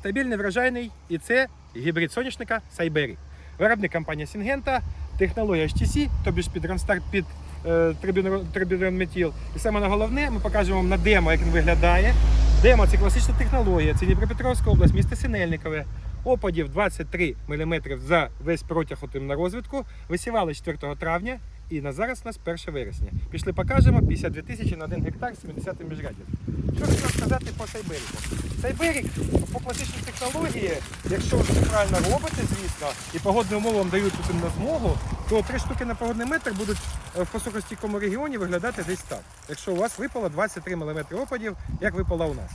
стабільний врожайний і це гібрид соняшника Сайбері. Виробник компанія Сінгента, технологія HTC, тобі ж під Ронстар під е, трибюронметіл. І саме головне, ми покажемо вам на демо, як він виглядає. Демо це класична технологія, це Дніпропетровська область, місто Синельникове. Опадів 23 мм за весь протяг отим на розвитку. Висівали 4 травня і на зараз у нас 1 вересня. Пішли покажемо 52 тисячі на 1 гектар 70 міжрядів. Що хотів сказати по Сайберіку? Сайберік по класичній технології, якщо все правильно робите, звісно, і погодні умови вам дають тут на змогу, то три штуки на погодний метр будуть е, в посухостійкому регіоні виглядати десь так. Якщо у вас випало 23 мм опадів, як випало у нас.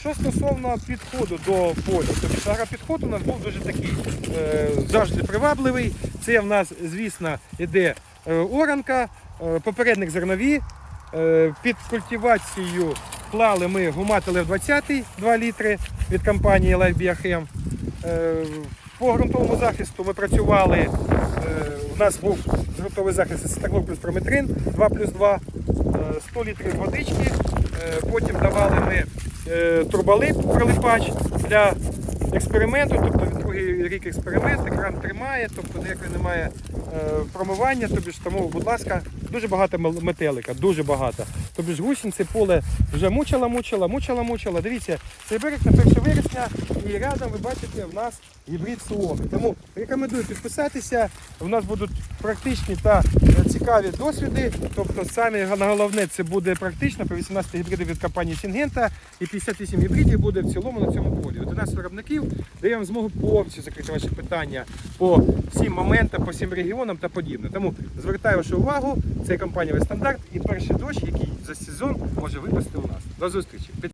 Що стосовно підходу до поля, тобто агропідход у нас був дуже такий е, завжди привабливий. Це в нас, звісно, іде е, оранка, е, попередник зернові. Під культивацією клали ми гуматили в 20 2 літри від компанії Life Biochem. Е, по ґрунтовому захисту ми працювали. Е, у нас був ґрунтовий захист Цитаклор плюс прометрин 2 плюс 2, е, 100 літрів водички. Е, потім давали ми е, турболип прилипач для експерименту, тобто другий рік експеримент, екран тримає, тобто ніякої немає е, промивання, тобі ж тому, будь ласка, дуже багато метелика, дуже багато. Тобі ж гусінь це поле вже мучила, мучила, мучила, мучила. Дивіться, цей берег на 1 вересня і рядом ви бачите в нас гібрид соломи. Тому рекомендую підписатися. У нас будуть практичні та цікаві досвіди. Тобто саме головне це буде практично по 18 гібридів від компанії Сінгента і 58 гібридів буде в цілому на цьому полі. 11 виробників дає вам змогу повністю закрити ваші питання по всім моментам, по всім регіонам та подібне. Тому звертаю вашу увагу, це компанія стандарт і перший дощ, який за сезон може випасти у нас. До зустрічі.